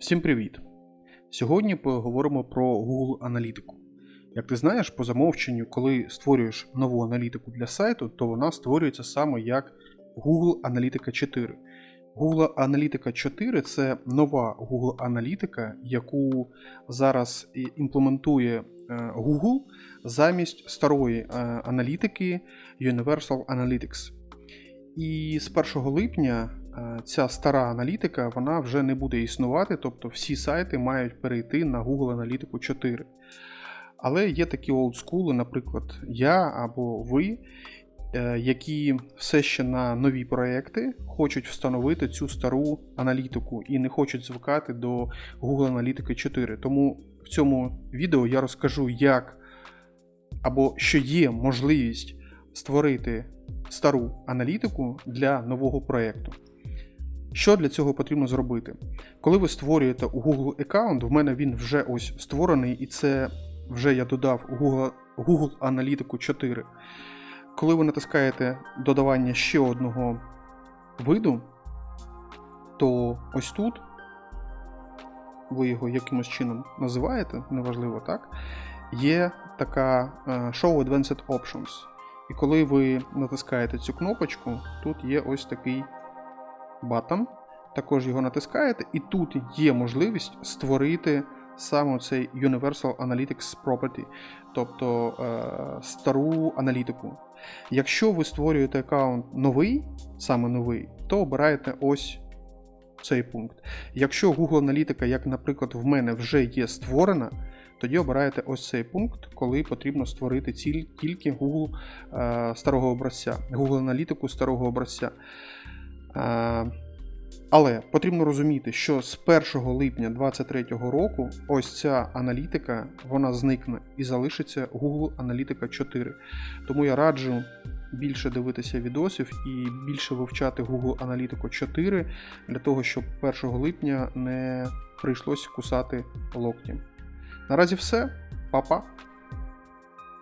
Всім привіт! Сьогодні поговоримо про Google аналітику. Як ти знаєш, по замовченню, коли створюєш нову аналітику для сайту, то вона створюється саме як Google Аналітика 4. Google Аналітика 4 це нова Google аналітика, яку зараз імплементує е, Google замість старої е, аналітики Universal Analytics. І з 1 липня ця стара аналітика вона вже не буде існувати, тобто всі сайти мають перейти на Google Аналітику 4. Але є такі олдскули, наприклад, я або ви, е, які все ще на нові проекти хочуть встановити цю стару аналітику і не хочуть звикати до Google Аналітики 4. Тому в цьому відео я розкажу, як або що є можливість створити стару аналітику для нового проєкту. Що для цього потрібно зробити? Коли ви створюєте у Google аккаунт, в мене він вже ось створений, і це вже я додав у Google, Google Аналітику 4. Коли ви натискаєте додавання ще одного виду, то ось тут ви його якимось чином називаєте, неважливо так, є така е, Show Advanced Options. І коли ви натискаєте цю кнопочку, тут є ось такий батон. Також його натискаєте, і тут є можливість створити саме цей Universal Analytics Property, тобто е, стару аналітику. Якщо ви створюєте аккаунт новий, саме новий, то обираєте ось цей пункт. Якщо Google аналітика, як, наприклад, в мене вже є створена, тоді обираєте ось цей пункт, коли потрібно створити ціль, тільки Google е, старого образця, Google аналітику старого образця. Е, але потрібно розуміти, що з 1 липня 2023 року ось ця аналітика вона зникне і залишиться Google Аналітика 4. Тому я раджу більше дивитися відосів і більше вивчати Google Аналітику 4 для того, щоб 1 липня не прийшлось кусати локті. Наразі все, Па-па!